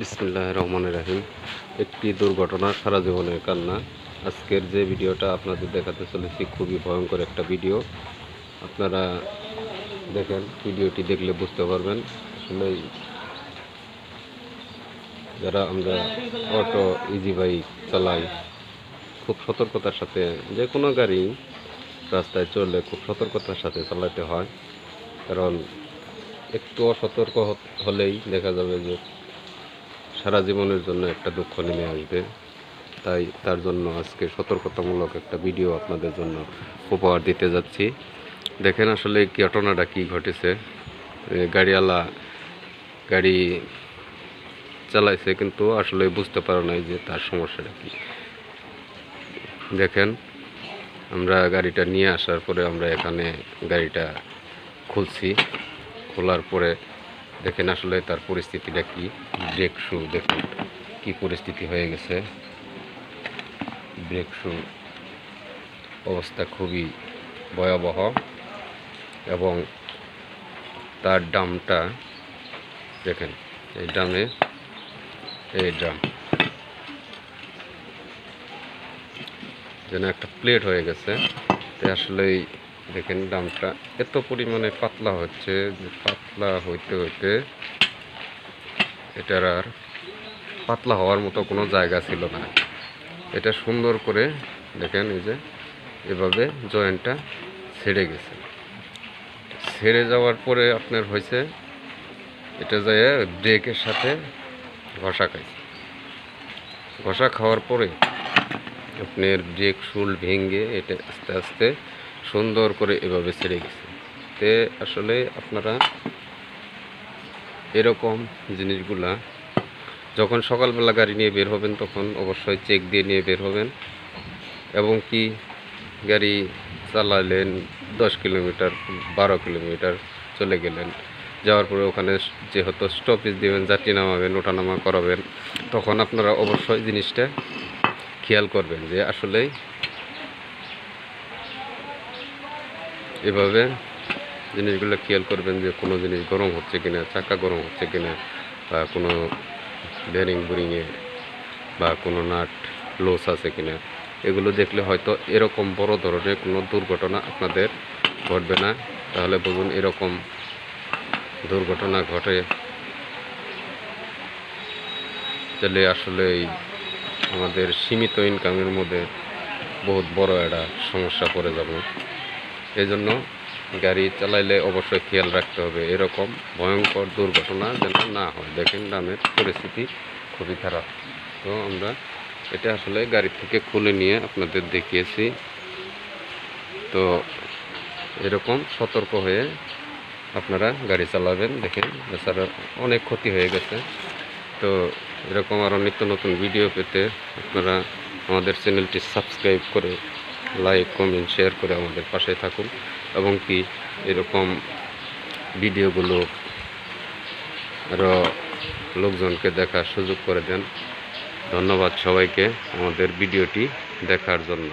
বিসমুল্লাহ রহমান রাহিম। একটি দুর্ঘটনা, সারা জীবনের কান্না। আজকের যে ভিডিওটা আপনাদের দেখাতে চলেছি, খুবই ভয়ঙ্কর একটা ভিডিও। আপনারা দেখেন, ভিডিওটি দেখলে বুঝতে পারবেন। আসলে যারা আমরা অটো ইজি বাইক চালাই, খুব সতর্কতার সাথে, যে কোনো গাড়ি রাস্তায় চললে খুব সতর্কতার সাথে চালাতে হয়। কারণ একটু অসতর্ক হলেই দেখা যাবে যে সারা জীবনের জন্য একটা দুঃখ নেমে আসবে। তাই তার জন্য আজকে সতর্কতামূলক একটা ভিডিও আপনাদের জন্য উপহার দিতে যাচ্ছি। দেখেন আসলে ঘটনাটা কী ঘটেছে। গাড়িওয়ালা গাড়ি চালাইছে কিন্তু আসলে বুঝতে পারে নাই যে তার সমস্যাটা কী। দেখেন, আমরা গাড়িটা নিয়ে আসার পরে আমরা এখানে গাড়িটা খুলছি। খোলার পরে দেখেন আসলে তার পরিস্থিতিটা কি। ব্রেক শু দেখুন কি পরিস্থিতি হয়ে গেছে। ব্রেক শু অবস্থা খুবই ভয়াবহ এবং তার ডামটা দেখেন, এই ডামে, এই ড্রাম। যেন একটা প্লেট হয়ে গেছে। তো আসলেই দেখেন দামটা এত পরিমাণে পাতলা হচ্ছে, যে পাতলা হইতে হইতে এটার আর পাতলা হওয়ার মতো কোনো জায়গা ছিল না। এটা সুন্দর করে দেখেন এই যে এভাবে জয়েন্টটা ছেড়ে গেছে। ছেড়ে যাওয়ার পরে আপনার হয়েছে এটা যায় ব্রেকের সাথে ঘষা খাইছে। ঘষা খাওয়ার পরে আপনার ব্রেক শুল ভেঙে এটা আস্তে আস্তে সুন্দর করে এভাবে ছেড়ে গেছে। তে আসলে আপনারা এরকম জিনিসগুলা যখন সকালবেলা গাড়ি নিয়ে বের হবেন তখন অবশ্যই চেক দিয়ে নিয়ে বের হবেন এবং কি গাড়ি চালালেন দশ কিলোমিটার, বারো কিলোমিটার চলে গেলেন। যাওয়ার পরে ওখানে যেহেতু স্টপেজ দেবেন, যাত্রী নামাবেন, ওঠানামা করাবেন, তখন আপনারা অবশ্যই জিনিসটা খেয়াল করবেন যে আসলেই এভাবে জিনিসগুলো খেয়াল করবেন যে কোনো জিনিস গরম হচ্ছে কিনা, চাকা গরম হচ্ছে কিনা, বা কোনো বেরিং বুরিংয়ে বা কোনো নাট লস আছে কিনা, এগুলো দেখলে হয়তো এরকম বড় ধরনের কোনো দুর্ঘটনা আপনাদের ঘটবে না। তাহলে বলুন এরকম দুর্ঘটনা ঘটে তাহলে আসলে এই আমাদের সীমিত ইনকামের মধ্যে বহুত বড় একটা সমস্যা পড়ে যাবে। এই জন্য গাড়ি চালাইলে অবশ্যই খেয়াল রাখতে হবে। এরকম ভয়ঙ্কর দুর্ঘটনা যেন না হয়। দেখেন, গ্রামের পরিস্থিতি খুবই খারাপ। তো আমরা এটা আসলে গাড়ি থেকে খুলে নিয়ে আপনাদের দেখিয়েছি। তো এরকম সতর্ক হয়ে আপনারা গাড়ি চালাবেন। দেখেন এছাড়া অনেক ক্ষতি হয়ে গেছে। তো এরকম আরও নিত্য নতুন ভিডিও পেতে আপনারা আমাদের চ্যানেলটি সাবস্ক্রাইব করে লাইক কমেন্ট শেয়ার করে আমাদের পাশে থাকুন এবং কি এরকম ভিডিওগুলো আরও লোকজনকে দেখার সুযোগ করে দেন। ধন্যবাদ সবাইকে আমাদের ভিডিওটি দেখার জন্য।